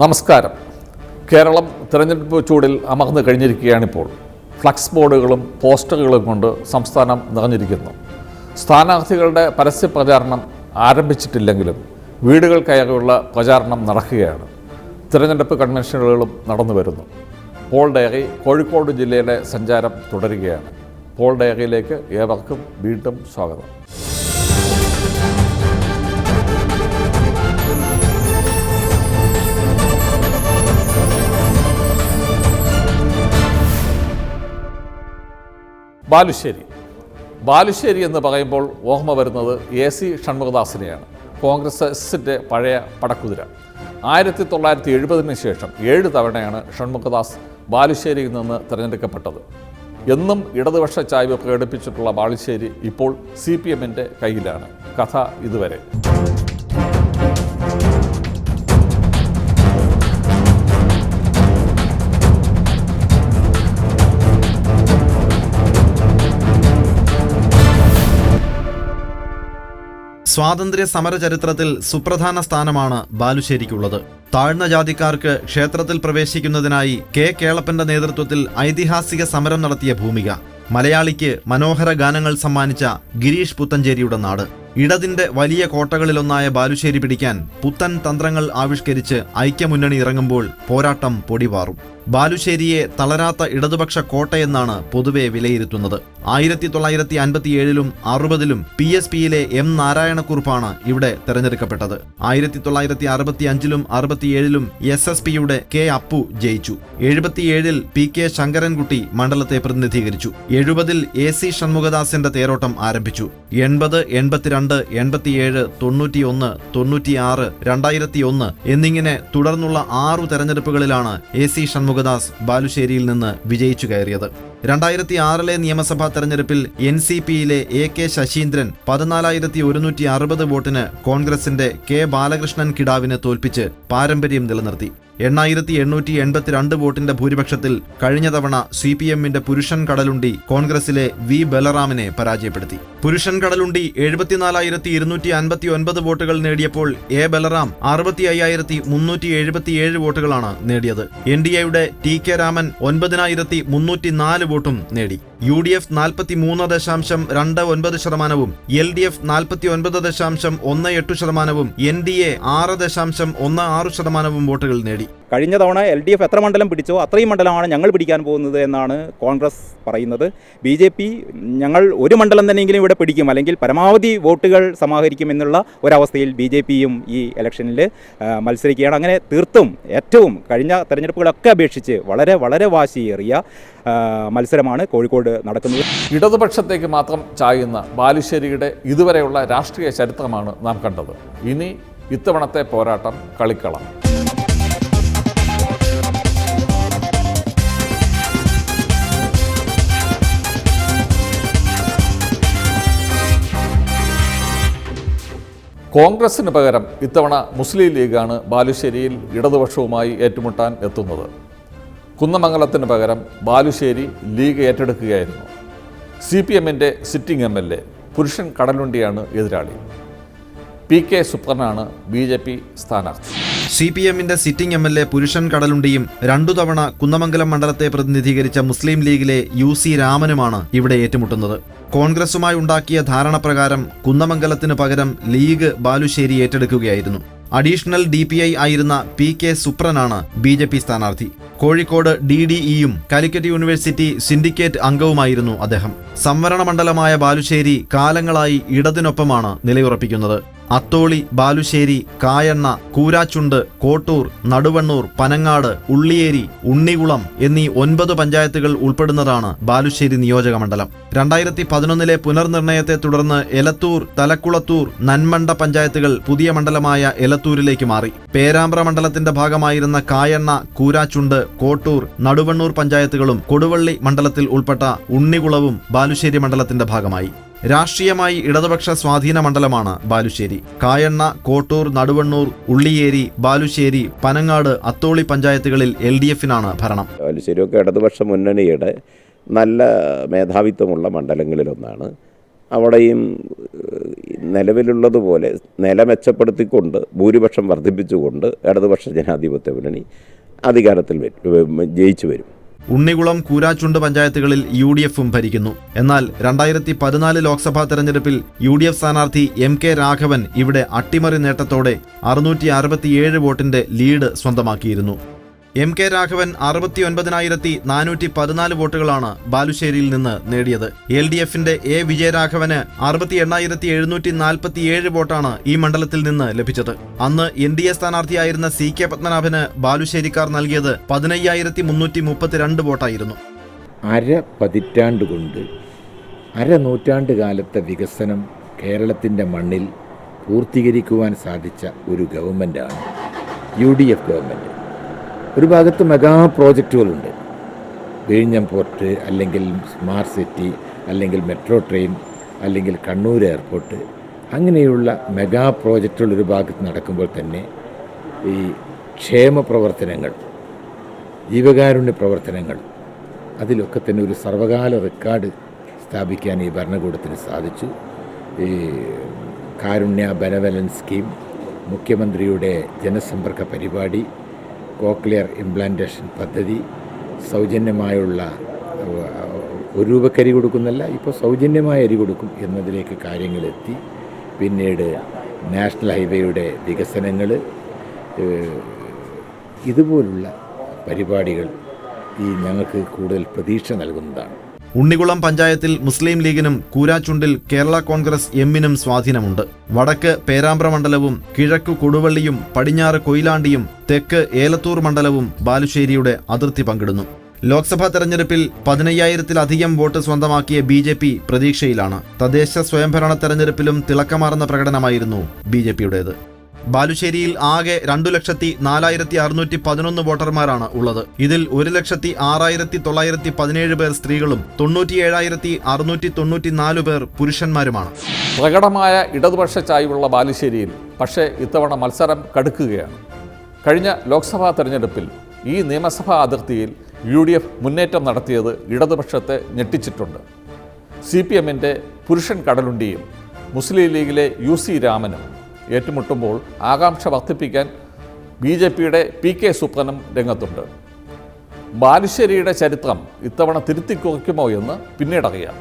നമസ്കാരം. കേരളം തിരഞ്ഞെടുപ്പ് ചൂടിൽ അമർന്നു കഴിഞ്ഞിരിക്കുകയാണിപ്പോൾ. ഫ്ലക്സ് ബോർഡുകളും പോസ്റ്ററുകളും കൊണ്ട് സംസ്ഥാനം നിറഞ്ഞിരിക്കുന്നു. സ്ഥാനാർത്ഥികളുടെ പരസ്യ പ്രചാരണം ആരംഭിച്ചിട്ടില്ലെങ്കിലും വീടുകൾ കയറിയുള്ള പ്രചാരണം നടക്കുകയാണ്. തിരഞ്ഞെടുപ്പ് കൺവെൻഷനുകളും നടന്നു വരുന്നു. പോൾ ഡയറി കോഴിക്കോട് ജില്ലയിലെ സഞ്ചാരം തുടരുകയാണ്. പോൾ ഡയറിയിലേക്ക് ഏവർക്കും വീണ്ടും സ്വാഗതം. ബാലുശ്ശേരി. ബാലുശ്ശേരി എന്ന് പറയുമ്പോൾ ഓർമ്മ വരുന്നത് എ സി ഷൺമുഖദാസിനെയാണ്. കോൺഗ്രസ് എസിന്റെ പഴയ പടക്കുതിര. ആയിരത്തി തൊള്ളായിരത്തി എഴുപതിന് ശേഷം ഏഴ് തവണയാണ് ഷൺമുഖദാസ് ബാലുശ്ശേരിയിൽ നിന്ന് തിരഞ്ഞെടുക്കപ്പെട്ടത്. എന്നും ഇടതുപക്ഷ ചായ്വ് പ്രകടിപ്പിച്ചിട്ടുള്ള ബാലുശ്ശേരി ഇപ്പോൾ സി പി എമ്മിന്റെ കയ്യിലാണ്. കഥ ഇതുവരെ. സ്വാതന്ത്ര്യ സമര ചരിത്രത്തിൽ സുപ്രധാന സ്ഥാനമാണ് ബാലുശ്ശേരിക്കുള്ളത്. താഴ്ന്ന ജാതിക്കാർക്ക് ക്ഷേത്രത്തിൽ പ്രവേശിക്കുന്നതിനായി കെ. കേളപ്പന്റെ നേതൃത്വത്തിൽ ഐതിഹാസിക സമരം നടത്തിയ ഭൂമിക. മലയാളിക്ക് മനോഹര ഗാനങ്ങൾ സമ്മാനിച്ച ഗിരീഷ് പുത്തഞ്ചേരിയുടെ നാട്. ഇടതിന്റെ വലിയ കോട്ടകളിലൊന്നായ ബാലുശ്ശേരി പിടിക്കാൻ പുത്തൻ തന്ത്രങ്ങൾ ആവിഷ്കരിച്ച് ഐക്യമുന്നണി ഇറങ്ങുമ്പോൾ പോരാട്ടം പൊടിപാറും ബാലുശ്ശേരിയെ തളരാത്ത ഇടതുപക്ഷ കോട്ടയെന്നാണ് പൊതുവെ വിലയിരുത്തുന്നത്. ആയിരത്തി തൊള്ളായിരത്തി അൻപത്തിയേഴിലും അറുപതിലും പി എസ് പിയിലെ എം നാരായണക്കുറുപ്പാണ് ഇവിടെ തെരഞ്ഞെടുക്കപ്പെട്ടത്. ആയിരത്തി തൊള്ളായിരത്തി അറുപത്തി അഞ്ചിലും അറുപത്തിയേഴിലും എസ് എസ് പിയുടെ കെ അപ്പു ജയിച്ചു. എഴുപത്തിയേഴിൽ പി കെ ശങ്കരൻകുട്ടി മണ്ഡലത്തെ പ്രതിനിധീകരിച്ചു. എഴുപതിൽ എ സി ഷൺമുഖദാസിന്റെ തേരോട്ടം ആരംഭിച്ചു. എൺപത് എൺപത്തിരണ്ട് എൺപത്തിയേഴ് തൊണ്ണൂറ്റിയൊന്ന് തൊണ്ണൂറ്റിയാറ് രണ്ടായിരത്തി ഒന്ന് എന്നിങ്ങനെ തുടർന്നുള്ള ആറു തെരഞ്ഞെടുപ്പുകളിലാണ് എ സി ഷൺമുഖദാസ് ബാലുശ്ശേരിയിൽ നിന്ന് വിജയിച്ചു കയറിയത്. രണ്ടായിരത്തി ആറിലെ നിയമസഭാ തെരഞ്ഞെടുപ്പിൽ എൻ സി പിയിലെ എ കെ ശശീന്ദ്രൻ പതിനാലായിരത്തി ഒരുന്നൂറ്റി അറുപത് വോട്ടിന് കോൺഗ്രസിന്റെ കെ ബാലകൃഷ്ണൻ കിടാവിനെ തോൽപ്പിച്ച് പാരമ്പര്യം നിലനിർത്തി. എണ്ണായിരത്തി എണ്ണൂറ്റി എൺപത്തിരണ്ട് വോട്ടിന്റെ ഭൂരിപക്ഷത്തിൽ കഴിഞ്ഞ തവണ സി പി എമ്മിന്റെ പുരുഷൻ കടലുണ്ടി കോൺഗ്രസിലെ വി ബലറാമിനെ പരാജയപ്പെടുത്തി. പുരുഷൻ കടലുണ്ടി എഴുപത്തിനാലായിരത്തി ഇരുന്നൂറ്റി അൻപത്തി ഒൻപത് വോട്ടുകൾ നേടിയപ്പോൾ എ ബലറാം അറുപത്തി അയ്യായിരത്തി മുന്നൂറ്റി എഴുപത്തിയേഴ് വോട്ടുകളാണ് നേടിയത്. എൻ ഡി എയുടെ ടി കെ രാമൻ ഒൻപതിനായിരത്തി മുന്നൂറ്റി നാല് വോട്ടും നേടി. യു ഡി എഫ് നാൽപ്പത്തി മൂന്ന് ദശാംശം രണ്ട് ഒൻപത് ശതമാനവും എൽ ഡി എഫ് നാൽപ്പത്തി ഒൻപത് ദശാംശം ഒന്ന് എട്ട് ശതമാനവും എൻ ഡി എ ആറ് ദശാംശം ഒന്ന് ആറ് ശതമാനവും വോട്ടുകൾ നേടി. കഴിഞ്ഞ തവണ എൽ ഡി എഫ് എത്ര മണ്ഡലം പിടിച്ചോ അത്രയും മണ്ഡലമാണ് ഞങ്ങൾ പിടിക്കാൻ പോകുന്നത് എന്നാണ് കോൺഗ്രസ് പറയുന്നത്. ബി ജെ പി ഞങ്ങൾ ഒരു മണ്ഡലം തന്നെയെങ്കിലും ഇവിടെ പിടിക്കും. അല്ലെങ്കിൽ പരമാവധി വോട്ടുകൾ സമാഹരിക്കും എന്നുള്ള ഒരവസ്ഥയിൽ ബി ജെ പിയും ഈ ഇലക്ഷനിൽ മത്സരിക്കുകയാണ്. അങ്ങനെ തീർത്തും ഏറ്റവും കഴിഞ്ഞ തെരഞ്ഞെടുപ്പുകളൊക്കെ അപേക്ഷിച്ച് വളരെ വളരെ വാശിയേറിയ മത്സരമാണ് കോഴിക്കോട് നടക്കുന്നത്. ഇടതുപക്ഷത്തേക്ക് മാത്രം ചായുന്ന ബാലുശ്ശേരിയുടെ ഇതുവരെയുള്ള രാഷ്ട്രീയ ചരിത്രമാണ് നാം കണ്ടത്. ഇനി ഇത്തവണത്തെ പോരാട്ടം കളിക്കളം. കോൺഗ്രസിന് പകരം ഇത്തവണ മുസ്ലിം ലീഗാണ് ബാലുശ്ശേരിയിൽ ഇടതുപക്ഷവുമായി ഏറ്റുമുട്ടാൻ എത്തുന്നത്. കുന്നമംഗലത്തിന് പകരം ബാലുശ്ശേരി ലീഗ് ഏറ്റെടുക്കുകയായിരുന്നു. സി പി എമ്മിന്റെ sitting M L A Purushan കടലുണ്ടിയാണ് എതിരാളി. പി കെ സുപ്രനാണ് ബി ജെ പി സ്ഥാനാർത്ഥി. സി പി എമ്മിന്റെ sitting M L A Purushan കടലുണ്ടിയും രണ്ടു തവണ കുന്നമംഗലം മണ്ഡലത്തെ പ്രതിനിധീകരിച്ച മുസ്ലിം ലീഗിലെ യു സി രാമനുമാണ് ഇവിടെ ഏറ്റുമുട്ടുന്നത്. കോൺഗ്രസുമായി ഉണ്ടാക്കിയ ധാരണപ്രകാരം കുന്നമംഗലത്തിന് പകരം ലീഗ് ബാലുശ്ശേരി ഏറ്റെടുക്കുകയായിരുന്നു. അഡീഷണൽ ഡി പി ഐ ആയിരുന്ന പി കെ സുപ്രനാണ് ബി ജെ പി സ്ഥാനാർത്ഥി. കോഴിക്കോട് ഡി ഡി ഇയും കാലിക്കറ്റ് യൂണിവേഴ്സിറ്റി സിൻഡിക്കേറ്റ് അംഗവുമായിരുന്നു അദ്ദേഹം. സംവരണ മണ്ഡലമായ ബാലുശ്ശേരി കാലങ്ങളായി ഇടതിനൊപ്പമാണ് നിലയുറപ്പിക്കുന്നത്. അത്തോളി ബാലുശ്ശേരി കായണ്ണ കൂരാച്ചുണ്ട് കോട്ടൂർ നടുവണ്ണൂർ പനങ്ങാട് ഉള്ളിയേരി ഉണ്ണികുളം എന്നീ ഒൻപത് പഞ്ചായത്തുകൾ ഉൾപ്പെടുന്നതാണ് ബാലുശ്ശേരി നിയോജക മണ്ഡലം രണ്ടായിരത്തി പതിനൊന്നിലെ പുനർനിർണയത്തെ തുടർന്ന് എലത്തൂർ തലക്കുളത്തൂർ നന്മണ്ട പഞ്ചായത്തുകൾ പുതിയ മണ്ഡലമായ എലത്തൂരിലേക്ക് മാറി. പേരാമ്പ്ര മണ്ഡലത്തിന്റെ ഭാഗമായിരുന്ന കായണ്ണ കൂരാച്ചുണ്ട് കോട്ടൂർ നടുവണ്ണൂർ പഞ്ചായത്തുകളും കൊടുവള്ളി മണ്ഡലത്തിൽ ഉൾപ്പെട്ട ഉണ്ണികുളവും ബാലുശ്ശേരി മണ്ഡലത്തിന്റെ ഭാഗമായി. രാഷ്ട്രീയമായി ഇടതുപക്ഷ സ്വാധീന മണ്ഡലമാണ് ബാലുശ്ശേരി. കായണ്ണ കോട്ടൂർ നടുവണ്ണൂർ ഉള്ളിയേരി ബാലുശ്ശേരി പനങ്ങാട് അത്തോളി പഞ്ചായത്തുകളിൽ എൽ ഡി എഫിനാണ് ഭരണം. ബാലുശ്ശേരിയൊക്കെ ഇടതുപക്ഷ മുന്നണിയുടെ നല്ല മേധാവിത്വമുള്ള മണ്ഡലങ്ങളിലൊന്നാണ്. അവിടെയും നിലവിലുള്ളതുപോലെ നില മെച്ചപ്പെടുത്തിക്കൊണ്ട് ഭൂരിപക്ഷം വർദ്ധിപ്പിച്ചുകൊണ്ട് ഇടതുപക്ഷ ജനാധിപത്യ മുന്നണി അധികാരത്തിൽ ജയിച്ചു വരും. ഉണ്ണികുളം കൂരാച്ചുണ്ട് പഞ്ചായത്തുകളിൽ യു ഡി എഫും ഭരിക്കുന്നു. എന്നാൽ രണ്ടായിരത്തി പതിനാല് ലോക്സഭാ തെരഞ്ഞെടുപ്പിൽ യു ഡി എഫ് സ്ഥാനാർത്ഥി എം കെ രാഘവൻ ഇവിടെ അട്ടിമറി നേട്ടത്തോടെ അറുന്നൂറ്റി അറുപത്തിയേഴ് വോട്ടിന്റെ ലീഡ് സ്വന്തമാക്കിയിരുന്നു. എം കെ രാഘവൻ അറുപത്തി ഒൻപതിനായിരത്തി നാനൂറ്റി പതിനാല് വോട്ടുകളാണ് ബാലുശ്ശേരിയിൽ നിന്ന് നേടിയത്. എൽ ഡി എഫിന്റെ എ വിജയരാഘവന് അറുപത്തി എണ്ണായിരത്തി എഴുന്നൂറ്റി നാൽപ്പത്തിയേഴ് വോട്ടാണ് ഈ മണ്ഡലത്തിൽ നിന്ന് ലഭിച്ചത്. അന്ന് എൻ ഡി എ സ്ഥാനാർത്ഥിയായിരുന്ന സി കെ പത്മനാഭന് ബാലുശ്ശേരിക്കാർ നൽകിയത് പതിനയ്യായിരത്തി മുന്നൂറ്റി മുപ്പത്തിരണ്ട് വോട്ടായിരുന്നു. അര പതിറ്റാണ്ട് കൊണ്ട് അര നൂറ്റാണ്ട് കാലത്തെ വികസനം കേരളത്തിന്റെ മണ്ണിൽ പൂർത്തീകരിക്കുവാൻ സാധിച്ച ഒരു ഗവൺമെന്റാണ് യു ഡി എഫ് ഗവൺമെന്റ് ഒരു ഭാഗത്ത് മെഗാ പ്രോജക്റ്റുകളുണ്ട്. വിഴിഞ്ഞം പോർട്ട് അല്ലെങ്കിൽ സ്മാർട്ട് സിറ്റി അല്ലെങ്കിൽ മെട്രോ ട്രെയിൻ അല്ലെങ്കിൽ കണ്ണൂർ എയർപോർട്ട് അങ്ങനെയുള്ള മെഗാ പ്രോജക്റ്റുകൾ ഒരു ഭാഗത്ത് നടക്കുമ്പോൾ തന്നെ ഈ ക്ഷേമ പ്രവർത്തനങ്ങൾ ജീവകാരുണ്യ പ്രവർത്തനങ്ങൾ അതിലൊക്കെ തന്നെ ഒരു സർവകാല റെക്കോർഡ് സ്ഥാപിക്കാൻ ഈ ഭരണകൂടത്തിന് സാധിച്ചു. ഈ കാരുണ്യ ബെനവലൻസ് സ്കീം മുഖ്യമന്ത്രിയുടെ ജനസമ്പർക്ക പരിപാടി കോക്ലിയർ ഇംപ്ലാന്റേഷൻ പദ്ധതി സൗജന്യമായുള്ള ഒരു രൂപക്ക് അരി കൊടുക്കുന്നല്ല ഇപ്പോൾ സൗജന്യമായ അരി കൊടുക്കും എന്നതിലേക്ക് കാര്യങ്ങളെത്തി. പിന്നീട് നാഷണൽ ഹൈവേയുടെ വികസനങ്ങൾ ഇതുപോലുള്ള പരിപാടികൾ ഈ ഞങ്ങൾക്ക് കൂടുതൽ പ്രതീക്ഷ നൽകുന്നതാണ്. ഉണ്ണികുളം പഞ്ചായത്തിൽ മുസ്ലിം ലീഗിനും കൂരാച്ചുണ്ടിൽ കേരള കോൺഗ്രസ് എമ്മിനും സ്വാധീനമുണ്ട്. വടക്ക് പേരാമ്പ്ര മണ്ഡലവും കിഴക്ക് കൊടുവള്ളിയും പടിഞ്ഞാറ് കൊയിലാണ്ടിയും തെക്ക് ഏലത്തൂർ മണ്ഡലവും ബാലുശ്ശേരിയുടെ അതിർത്തി പങ്കിടുന്നു. ലോക്സഭാ തെരഞ്ഞെടുപ്പിൽ പതിനയ്യായിരത്തിലധികം വോട്ട് സ്വന്തമാക്കിയ ബി ജെ പി പ്രതീക്ഷയിലാണ്. തദ്ദേശ സ്വയംഭരണ തെരഞ്ഞെടുപ്പിലും തിളക്കമാർന്ന പ്രകടനമായിരുന്നു ബി ജെ പിയുടേത്. ബാലുശ്ശേരിയിൽ ആകെ രണ്ടു ലക്ഷത്തി നാലായിരത്തി അറുന്നൂറ്റി പതിനൊന്ന് വോട്ടർമാരാണ് ഉള്ളത്. ഇതിൽ ഒരു ലക്ഷത്തി ആറായിരത്തി തൊള്ളായിരത്തി പതിനേഴ് പേർ സ്ത്രീകളും തൊണ്ണൂറ്റിയേഴായിരത്തി അറുന്നൂറ്റി തൊണ്ണൂറ്റി നാല് പേർ പുരുഷന്മാരുമാണ്. പ്രകടമായ ഇടതുപക്ഷ ചായ്വുള്ള ബാലുശ്ശേരിയിൽ പക്ഷേ ഇത്തവണ മത്സരം കടുക്കുകയാണ്. കഴിഞ്ഞ ലോക്സഭാ തെരഞ്ഞെടുപ്പിൽ ഈ നിയമസഭാ അതിർത്തിയിൽ യു ഡി എഫ് മുന്നേറ്റം നടത്തിയത് ഇടതുപക്ഷത്തെ ഞെട്ടിച്ചിട്ടുണ്ട്. സി പി എമ്മിന്റെ പുരുഷൻ കടലുണ്ടിയും മുസ്ലിം ലീഗിലെ യു സി രാമനും ഏറ്റുമുട്ടുമ്പോൾ ആകാംക്ഷ വർദ്ധിപ്പിക്കാൻ ബി ജെ പിയുടെ പി കെ സുപ്രനും രംഗത്തുണ്ട്. ബാലുശ്ശേരിയുടെ ചരിത്രം ഇത്തവണ തിരുത്തിക്കുറിക്കുമോ എന്ന് പിന്നീടറിയാം.